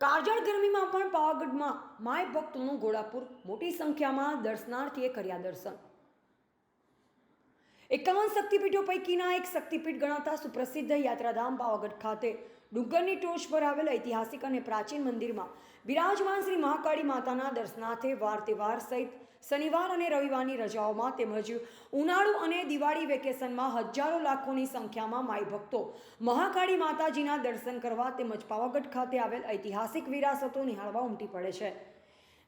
કાળઝાળ ગરમીમાં પણ પાવાગઢમાં માય ભક્તોનું ઘોડાપુર. મોટી સંખ્યામાં દર્શનાર્થીએ કર્યા દર્શન. એકાવન શક્તિપીઠો પૈકીના એક શક્તિપીઠ ગણાતા સુપ્રસિદ્ધ યાત્રાધામ પાવાગઢ ખાતે. ડુંગરની ટોચ પર આવેલ ઐતિહાસિક અને પ્રાચીન મંદિરમાં બિરાજમાન શ્રી મહાકાળી માતાના દર્શનાર્થે વાર તહેવાર સહિત શનિવાર અને રવિવારની રજાઓમાં તેમજ ઉનાળુ અને દિવાળી વેકેશનમાં હજારો લાખોની સંખ્યામાં માઈ ભક્તો મહાકાળી માતાજીના દર્શન કરવા તેમજ પાવાગઢ ખાતે આવેલ ઐતિહાસિક વિરાસતો નિહાળવા ઉમટી પડે છે.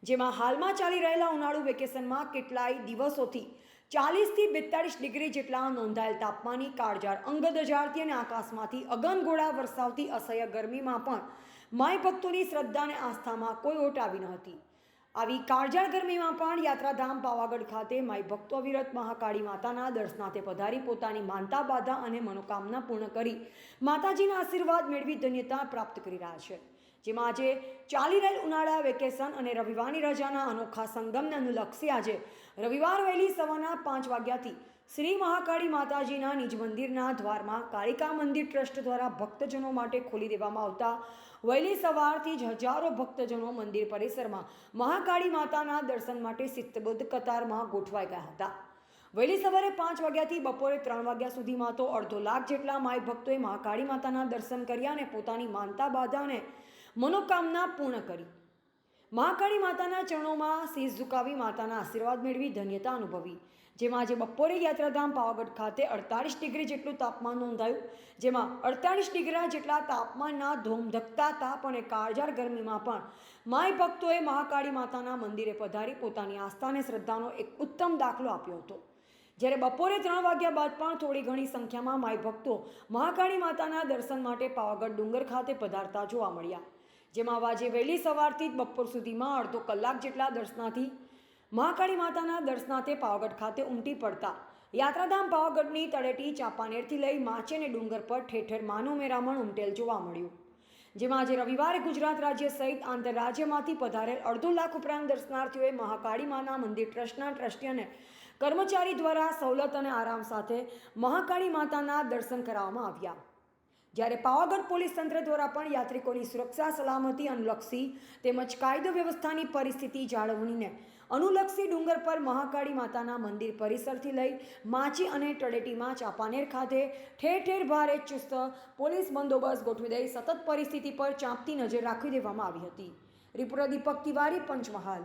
જેમાં હાલમાં ચાલી રહેલા ઉનાળુ વેકેશનમાં કેટલાય દિવસોથી ચાલીસથી બેતાળીસ ડિગ્રી જેટલા નોંધાયેલ તાપમાનની કાળજાળ અંગદ હજારથી અને આકાશમાંથી અગનગોળા વરસાવતી અસહ્ય ગરમીમાં પણ માય ભક્તોની શ્રદ્ધા અને આસ્થામાં કોઈ ઓટ આવી ન હતી. આવી કાળજાળ ગરમીમાં પણ યાત્રાધામ પાવાગઢ ખાતે માય ભક્તો અવિરત મહાકાળી માતાના દર્શનાથે પધારી પોતાની માનતા, બાધા અને મનોકામના પૂર્ણ કરી માતાજીના આશીર્વાદ મેળવી ધન્યતા પ્રાપ્ત કરી રહ્યા છે. જેમાં આજે ચાલી રહેલ ઉનાળા વેકેશન અને રવિવારની રજાના અનોખા સંગમને અનુલક્ષી આજે રવિવાર વહેલી સવારના પાંચ વાગ્યાથી શ્રી મહાકાળી માતાજીના નિજ મંદિરના દ્વારમાં કાળિકા મંદિર ટ્રસ્ટ દ્વારા ભક્તજનો માટે ખોલી દેવામાં આવતા વહેલી સવારથી જ હજારો ભક્તજનો મંદિર પરિસરમાં મહાકાળી માતાના દર્શન માટે સિત્તબદ્ધ કતારમાં ગોઠવાઈ ગયા હતા. વહેલી સવારે પાંચ વાગ્યાથી બપોરે ત્રણ વાગ્યા સુધીમાં તો અડધો લાખ જેટલા માય ભક્તોએ મહાકાળી માતાના દર્શન કર્યા અને પોતાની માનતા બાધાને મનોકામના પૂર્ણ કરી. મહાકાળી માતાના ચરણોમાં શીશ ઝુકાવી માતાના આશીર્વાદ મેળવી ધન્યતા અનુભવી. જેમાં આજે બપોરે યાત્રાધામ પાવાગઢ ખાતે અડતાળીસ ડિગ્રી જેટલું તાપમાન નોંધાયું. જેમાં અડતાળીસ ડિગ્રી જેટલા તાપમાનના ધોમધકતા તાપ અને કાળજાળ ગરમીમાં પણ માય ભક્તોએ મહાકાળી માતાના મંદિરે પધારી પોતાની આસ્થા અને શ્રદ્ધાનો એક ઉત્તમ દાખલો આપ્યો હતો. જ્યારે બપોરે ત્રણ વાગ્યા બાદ પણ થોડી ઘણી સંખ્યામાં માય ભક્તો મહાકાળી માતાના દર્શન માટે પાવાગઢ ડુંગર ખાતે પધારતા જોવા મળ્યા. જેમાં આજે વહેલી સવારથી જ બપોર સુધીમાં અડધો કલાક જેટલા દર્શનાથી મહાકાળી માતાના દર્શનાથે પાવાગઢ ખાતે ઉમટી પડતા યાત્રાધામ પાવાગઢની તળેટી ચાંપાનેરથી લઈ માચે અને ડુંગર પર ઠેર ઠેર માનવ મેરામણ ઉમટેલ જોવા મળ્યું. જેમાં આજે રવિવારે ગુજરાત રાજ્ય સહિત આંતરરાજ્યમાંથી પધારેલ અડધો લાખ ઉપરાંત દર્શનાર્થીઓએ મહાકાળી માના મંદિર ટ્રસ્ટના ટ્રસ્ટી અને કર્મચારી દ્વારા સવલત અને આરામ સાથે મહાકાળી માતાના દર્શન કરાવવામાં આવ્યા. જ્યારે પાવાગઢ પોલીસ તંત્ર દ્વારા પણ યાત્રિકોની સુરક્ષા, સલામતી અનુલક્ષી તેમજ કાયદો વ્યવસ્થાની પરિસ્થિતિ જાળવણીને અનુલક્ષી ડુંગર પર મહાકાળી માતાના મંદિર પરિસરથી લઈ માચી અને તળેટીમાં ચાંપાનેર ખાતે ઠેર ઠેર ભારે ચુસ્ત પોલીસ બંદોબસ્ત ગોઠવી દઈ સતત પરિસ્થિતિ પર ચાંપતી નજર રાખી દેવામાં આવી હતી. રિપોર્ટર દીપક તિવારી, પંચમહાલ.